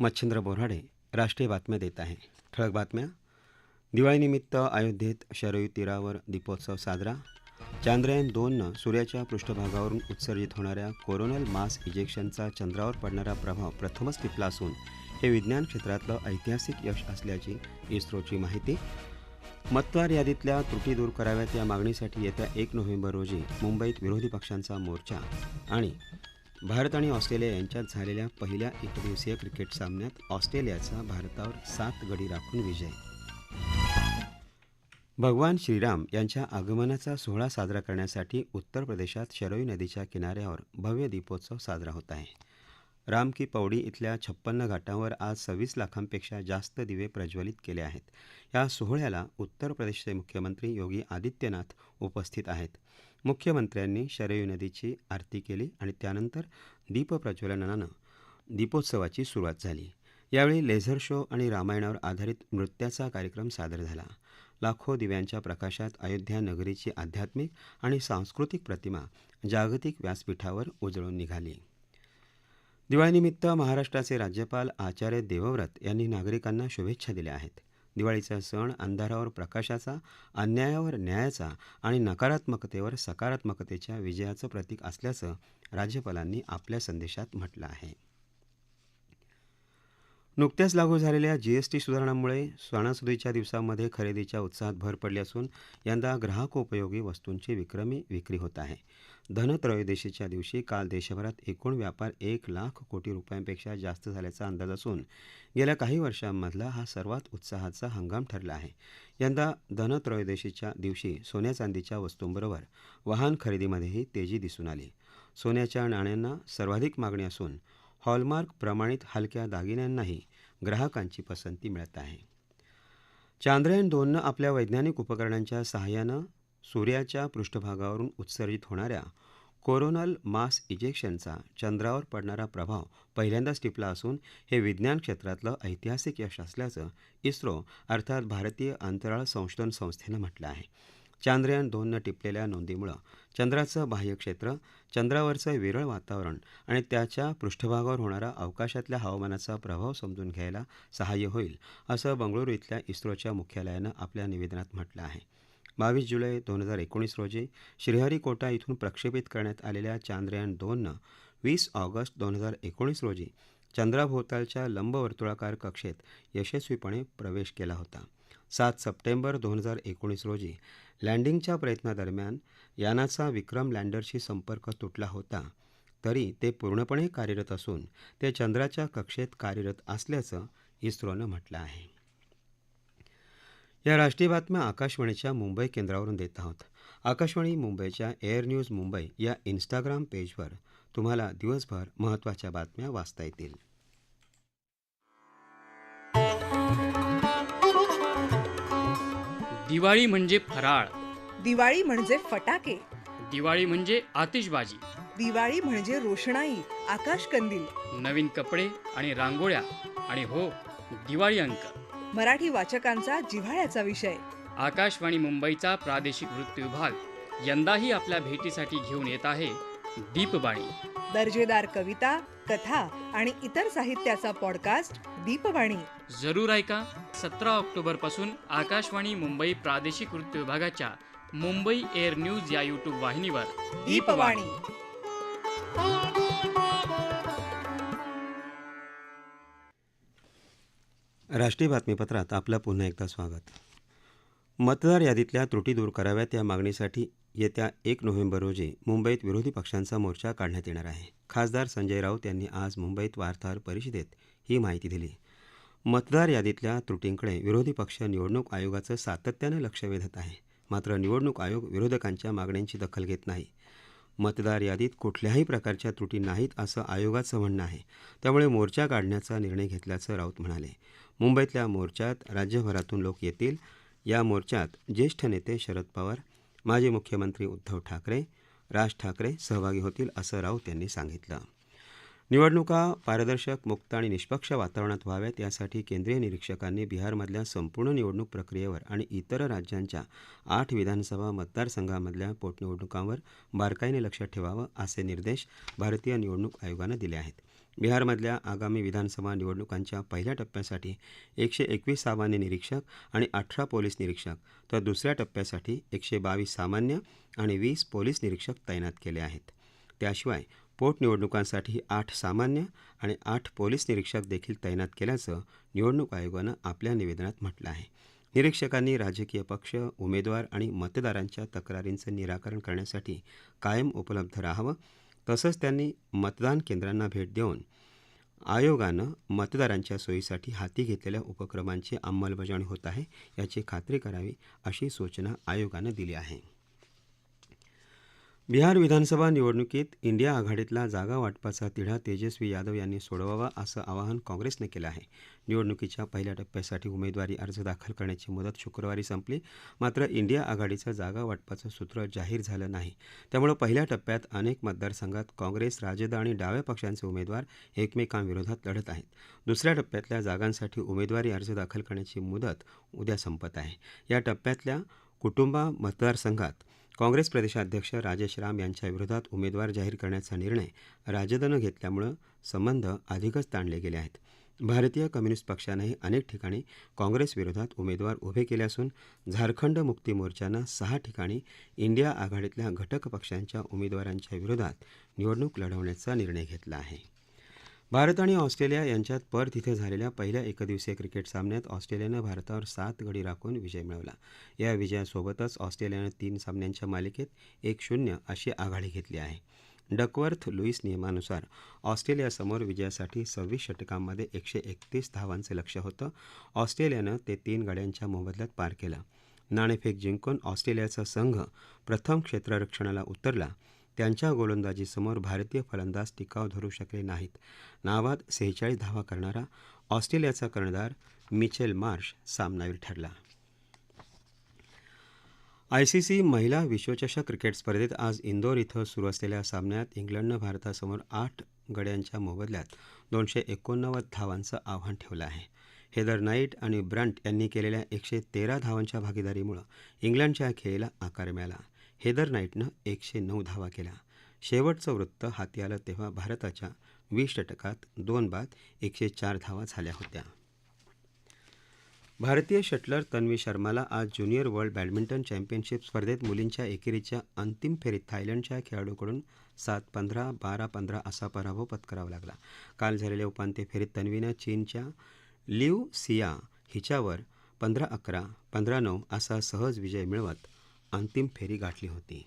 मच्छिंद्र बोऱ्हाडे राष्ट्रीय बातम्या देत आहे. ठळक बातम्या. दिवाळीनिमित्त अयोध्येत शरयू तीरावर दीपोत्सव साजरा. चांद्रयान दोननं सूर्याच्या पृष्ठभागावरून उत्सर्जित होणाऱ्या कोरोनल मास इजेक्शनचा चंद्रावर पडणारा प्रभाव प्रथमच टिपला असून हे विज्ञान क्षेत्रातलं ऐतिहासिक यश असल्याची इस्रोची माहिती. मतदार यादीतल्या त्रुटी दूर कराव्यात या मागणीसाठी येत्या एक नोव्हेंबर रोजी मुंबईत विरोधी पक्षांचा मोर्चा आणि भारत आणि ऑस्ट्रेलिया यांच्यात झालेल्या पहिल्या एकदिवसीय क्रिकेट सामन्यात ऑस्ट्रेलियाचा भारतावर सात गडी राखून विजय. भगवान श्रीराम यांच्या आगमनाचा सोहळा साजरा करण्यासाठी उत्तर प्रदेशात शरयू नदीच्या किनाऱ्यावर भव्य दीपोत्सव साजरा होत आहे. राम की पौडी इथल्या छप्पन्न घाटांवर आज सव्वीस लाखांपेक्षा जास्त दिवे प्रज्वलित केले आहेत. या सोहळ्याला उत्तर प्रदेशचे मुख्यमंत्री योगी आदित्यनाथ उपस्थित आहेत. मुख्यमंत्र्यांनी शरयू नदीची आरती केली आणि त्यानंतर दीपप्रज्वलनानं दीपोत्सवाची सुरुवात झाली. यावेळी लेझर शो आणि रामायणावर आधारित नृत्याचा कार्यक्रम सादर झाला. लाखो दिव्यांच्या प्रकाशात अयोध्या नगरीची आध्यात्मिक आणि सांस्कृतिक प्रतिमा जागतिक व्यासपीठावर उजळून निघाली. दिवाळीनिमित्त महाराष्ट्राचे राज्यपाल आचार्य देवव्रत यांनी नागरिकांना शुभेच्छा दिल्या आहेत. दिवाळीचा सण अंधारावर प्रकाशाचा अन्यायावर न्यायाचा आणि नकारात्मकतेवर सकारात्मकतेच्या विजयाचं प्रतीक असल्याचं राज्यपालांनी आपल्या संदेशात म्हटलं आहे. नुकत्याच लागू झालेल्या जीएसटी सुधारणांमुळे सणासुदीच्या दिवसांमध्ये खरेदीच्या उत्साहात भर पडली असून यंदा ग्राहकोपयोगी वस्तूंची विक्रमी विक्री होत आहे. धनत्रयोदशीच्या दिवशी काल देशभरात एकूण व्यापार एक लाख कोटी रुपयांपेक्षा जास्त झाल्याचा अंदाज असून गेल्या काही वर्षांमधला हा सर्वात उत्साहाचा हंगाम ठरला आहे. यंदा धनत्रयोदशीच्या दिवशी सोन्या चांदीच्या वस्तूंबरोबर वाहन खरेदीमध्येही तेजी दिसून आली. सोन्याच्या नाण्यांना सर्वाधिक मागणी असून हॉलमार्क प्रमाणित हलक्या दागिन्यांनाही ग्राहकांची पसंती मिळत आहे. चांद्रयान दोननं आपल्या वैज्ञानिक उपकरणांच्या सहाय्यानं सूर्याच्या पृष्ठभागावरून उत्सर्जित होणाऱ्या कोरोनल मास इजेक्शनचा चंद्रावर पडणारा प्रभाव पहिल्यांदाच टिपला असून हे विज्ञान क्षेत्रातलं ऐतिहासिक यश असल्याचं इस्रो अर्थात भारतीय अंतराळ संशोधन संस्थेनं म्हटलं आहे. चांद्रयान दोननं टिपलेल्या नोंदीमुळं चंद्राचं बाह्यक्षेत्र चंद्रावरचं विरळ वातावरण आणि त्याच्या पृष्ठभागावर होणारा अवकाशातल्या हवामानाचा प्रभाव समजून घ्यायला सहाय्य होईल असं बंगळुरू इथल्या इस्रोच्या मुख्यालयानं आपल्या निवेदनात म्हटलं आहे. बावीस जुलै दोन हजार एकोणीस रोजी श्रीहरीकोटा इथून प्रक्षेपित करण्यात आलेल्या चांद्रयान दोननं वीस ऑगस्ट दोन हजार एकोणीस रोजी चंद्राभोवतालच्या लंबवर्तुळाकार कक्षेत यशस्वीपणे प्रवेश केला होता. सात सप्टेंबर दोन हजार एकोणीस रोजी लँडिंगच्या प्रयत्नादरम्यान यानाचा विक्रम लँडरशी संपर्क तुटला होता. तरी ते पूर्णपणे कार्यरत असून ते चंद्राच्या कक्षेत कार्यरत असल्याचं इस्रोनं म्हटलं आहे. या राष्ट्रीय बातम्या आकाशवाणीच्या मुंबई केंद्रावरून देत आहोत. आकाशवाणी मुंबईच्या एअर न्यूज मुंबई या इन्स्टाग्राम पेजवर तुम्हाला दिवसभर महत्त्वाच्या बातम्या वाचता येतील. दिवाळी म्हणजे फराळ. दिवाळी म्हणजे फटाके. दिवाळी म्हणजे आतिषबाजी. दिवाळी म्हणजे रोषणाई आकाश कंदील नवीन कपडे आणि रांगोळ्या. आणि हो दिवाळी अंक. मराठी वाचकांचा जिव्हाळ्याचा विषय. आकाशवाणी मुंबईचा प्रादेशिक वृत्त विभाग यंदाही आपल्या भेटीसाठी घेऊन येत आहे दीपबाणी दर्जेदार कविता कथा आणि इतर साहित्याचा पॉडकास्ट दीपवाणी. जरूर ऐका. सतरा ऑक्टोबरपासून आकाशवाणी मुंबई प्रादेशिक वृत्त विभागाच्या मुंबई एअर न्यूज या यूट्यूब वाहिनीवर. दीपवाणी. राष्ट्रीय बातमीपत्रात आपलं पुन्हा एकदा स्वागत. मतदार यादीतल्या त्रुटी दूर कराव्यात या मागणीसाठी येत्या एक नोव्हेंबर रोजी मुंबईत विरोधी पक्षांचा मोर्चा काढण्यात येणार आहे. खासदार संजय राऊत यांनी आज मुंबईत वार्ताहर परिषदेत ही माहिती दिली. मतदार यादीतल्या त्रुटींकडे विरोधी पक्ष निवडणूक आयोगाचं सातत्यानं लक्ष वेधत आहे. मात्र निवडणूक आयोग विरोधकांच्या मागण्यांची दखल घेत नाही. मतदार यादीत कुठल्याही प्रकारच्या त्रुटी नाहीत असं आयोगाचं म्हणणं आहे. त्यामुळे मोर्चा काढण्याचा निर्णय घेतल्याचं राऊत म्हणाले. मुंबईतल्या मोर्चात राज्यभरातून लोक येतील. या मोर्चात ज्येष्ठ नेते शरद पवार माजी मुख्यमंत्री उद्धव ठाकरे राज ठाकरे सहभागी होतील असं राऊत यांनी सांगितलं. निवडणुका पारदर्शक मुक्त आणि निष्पक्ष वातावरणात व्हाव्यात यासाठी केंद्रीय निरीक्षकांनी बिहारमधल्या संपूर्ण निवडणूक प्रक्रियेवर आणि इतर राज्यांच्या आठ विधानसभा मतदारसंघामधल्या पोटनिवडणुकांवर बारकाईने लक्ष ठेवावं असे निर्देश भारतीय निवडणूक आयोगानं दिले आहेत. बिहारमधल्या आगामी विधानसभा निवडणुकांच्या पहिल्या टप्प्यासाठी एकशे एकवीस सामान्य निरीक्षक आणि अठरा पोलीस निरीक्षक तर दुसऱ्या टप्प्यासाठी एकशे बावीस सामान्य आणि वीस पोलीस निरीक्षक तैनात केले आहेत. त्याशिवाय पोटनिवडणुकांसाठी आठ सामान्य आणि आठ पोलीस निरीक्षक देखील तैनात केल्याचं निवडणूक आयोगानं आपल्या निवेदनात म्हटलं आहे. निरीक्षकांनी राजकीय पक्ष उमेदवार आणि मतदारांच्या तक्रारींचं निराकरण करण्यासाठी कायम उपलब्ध राहावं तसंच त्यांनी मतदान केंद्रांना भेट देऊन आयोगानं मतदारांच्या सोयीसाठी हाती घेतलेल्या उपक्रमांची अंमलबजावणी होत आहे याची खात्री करावी अशी सूचना आयोगानं दिली आहे. बिहार विधानसभा निवडणुकीत इंडिया आघाडीतला जागा वाटपाचा तिढा तेजस्वी यादव यांनी सोडवावा असं आवाहन काँग्रेसनं केलं आहे. निवडणुकीच्या पहिल्या टप्प्यासाठी उमेदवारी अर्ज दाखल करण्याची मुदत शुक्रवारी संपली. मात्र इंडिया आघाडीचं जागा वाटपाचं सूत्र जाहीर झालं नाही. त्यामुळे पहिल्या टप्प्यात अनेक मतदारसंघात काँग्रेस राजद आणि डाव्या पक्षांचे उमेदवार एकमेकांविरोधात लढत आहेत. दुसऱ्या टप्प्यातल्या जागांसाठी उमेदवारी अर्ज दाखल करण्याची मुदत उद्या संपत आहे. या टप्प्यातल्या कुटुंबा मतदारसंघात काँग्रेस प्रदेशाध्यक्ष राजेश राम यांच्या विरोधात उमेदवार जाहीर करण्याचा निर्णय राजदनं घेतल्यामुळं संबंध अधिकच ताणले गेले आहेत. भारतीय कम्युनिस्ट पक्षानंही अनेक ठिकाणी काँग्रेसविरोधात उमेदवार उभे केले असून झारखंड मुक्ती मोर्चानं सहा ठिकाणी इंडिया आघाडीतल्या घटक पक्षांच्या उमेदवारांच्या विरोधात निवडणूक लढवण्याचा निर्णय घेतला आहे. भारत आणि ऑस्ट्रेलिया यांच्यात पर्थ इथं झालेल्या पहिल्या एकदिवसीय क्रिकेट सामन्यात ऑस्ट्रेलियानं भारतावर सात गडी राखून विजय मिळवला. या विजयासोबतच ऑस्ट्रेलियानं तीन सामन्यांच्या मालिकेत एक शून्य अशी आघाडी घेतली आहे. डकवर्थ लुईस नियमानुसार ऑस्ट्रेलियासमोर विजयासाठी सव्वीस षटकांमध्ये एकशे एकतीस धावांचं लक्ष होतं. ऑस्ट्रेलियानं ते तीन गड्यांच्या मोबदल्यात पार केलं. नाणेफेक जिंकून ऑस्ट्रेलियाचा संघ प्रथम क्षेत्ररक्षणाला उतरला. त्यांच्या गोलंदाजीसमोर भारतीय फलंदाज टिकाव धरू शकले नाहीत. नाबाद सेहेचाळीस धावा करणारा ऑस्ट्रेलियाचा कर्णधार मिचेल मार्श सामनावीर ठरला. आयसीसी महिला विश्वचषक क्रिकेट स्पर्धेत आज इंदोर इथं सुरू असलेल्या सामन्यात इंग्लंडनं भारतासमोर आठ गड्यांच्या मोबदल्यात दोनशे एकोणनव्वद धावांचं आव्हान ठेवलं आहे. हेदर नाईट आणि ब्रंट यांनी केलेल्या एकशे तेरा धावांच्या भागीदारीमुळं इंग्लंडच्या खेळीला आकार मिळाला. हेदर नाईटनं एकशे नऊ धावा केल्या. शेवटचं वृत्त हाती आलं तेव्हा भारताच्या वीस षटकात दोन बाद एकशे चार धावा झाल्या होत्या. भारतीय शटलर तन्वी शर्माला आज ज्युनियर वर्ल्ड बॅडमिंटन चॅम्पियनशिप स्पर्धेत मुलींच्या एकेरीच्या अंतिम फेरीत थायलंडच्या खेळाडूकडून सात पंधरा बारा पंधरा असा पराभव पत्करावा लागला. काल झालेल्या उपांत्य फेरीत तन्वीनं चीनच्या लिव सिया हिच्यावर पंधरा अकरा पंधरा नऊ असा सहज विजय मिळवत अंतिम फेरी गाठली होती.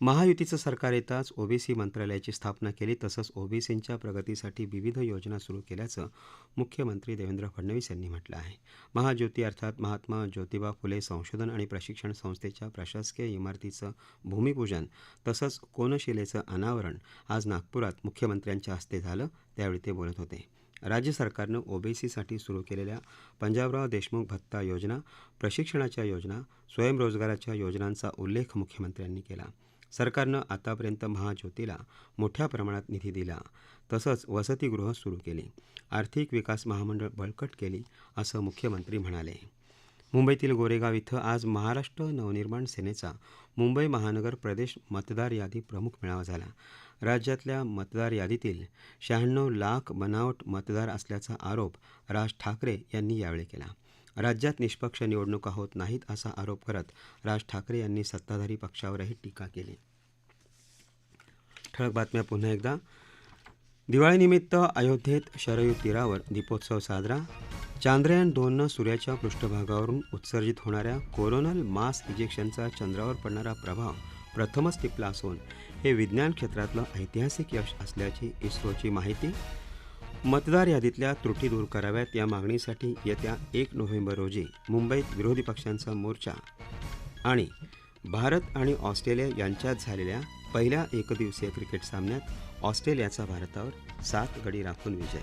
महायुतीचं सरकार येताच ओबीसी मंत्रालयाची स्थापना केली तसंच ओबीसींच्या प्रगतीसाठी विविध योजना सुरू केल्याचं मुख्यमंत्री देवेंद्र फडणवीस यांनी म्हटलं आहे. महाज्योती अर्थात महात्मा ज्योतिबा फुले संशोधन आणि प्रशिक्षण संस्थेच्या प्रशासकीय इमारतीचं भूमिपूजन तसंच कोनशिलेचं अनावरण आज नागपुरात मुख्यमंत्र्यांच्या हस्ते झालं त्यावेळी ते बोलत होते. राज्य सरकारनं ओबीसीसाठी सुरू केलेल्या पंजाबराव देशमुख भत्ता योजना प्रशिक्षणाच्या योजना स्वयंरोजगाराच्या योजनांचा उल्लेख मुख्यमंत्र्यांनी केला. सरकारनं आतापर्यंत महाज्योतीला मोठ्या प्रमाणात निधी दिला. तसंच वसतिगृह सुरू केली. आर्थिक विकास महामंडळ बळकट केली असं मुख्यमंत्री म्हणाले. मुंबईतील गोरेगाव इथं आज महाराष्ट्र नवनिर्माण सेनेचा मुंबई महानगर प्रदेश मतदार यादी प्रमुख मेळावा झाला. राज्यातल्या मतदार यादीतील शहाण्णव लाख बनावट मतदार असल्याचा आरोप राज ठाकरे यांनी यावेळी केला. राज्यात निष्पक्ष निवडणुका होत नाहीत असा आरोप करत राज ठाकरे यांनी सत्ताधारी पक्षावरही टीका केली. ठळक बातम्या पुन्हा एकदा. दिवाळीनिमित्त अयोध्येत शरयू तीरावर दीपोत्सव साजरा. चांद्रयान दोननं सूर्याच्या पृष्ठभागावरून उत्सर्जित होणाऱ्या कोरोनल मास इजेक्शनचा चंद्रावर पडणारा प्रभाव प्रथमच टिपला असून हे विज्ञान क्षेत्रातलं ऐतिहासिक यश असल्याची इस्रोची माहिती? मतदार यादीतल्या त्रुटी दूर कराव्यात या मागणीसाठी येत्या एक नोव्हेंबर रोजी मुंबईत विरोधी पक्षांचा मोर्चा आणि भारत आणि ऑस्ट्रेलिया यांच्यात झालेल्या पहिल्या एकदिवसीय क्रिकेट सामन्यात ऑस्ट्रेलियाचा भारतावर सात गडी राखून विजय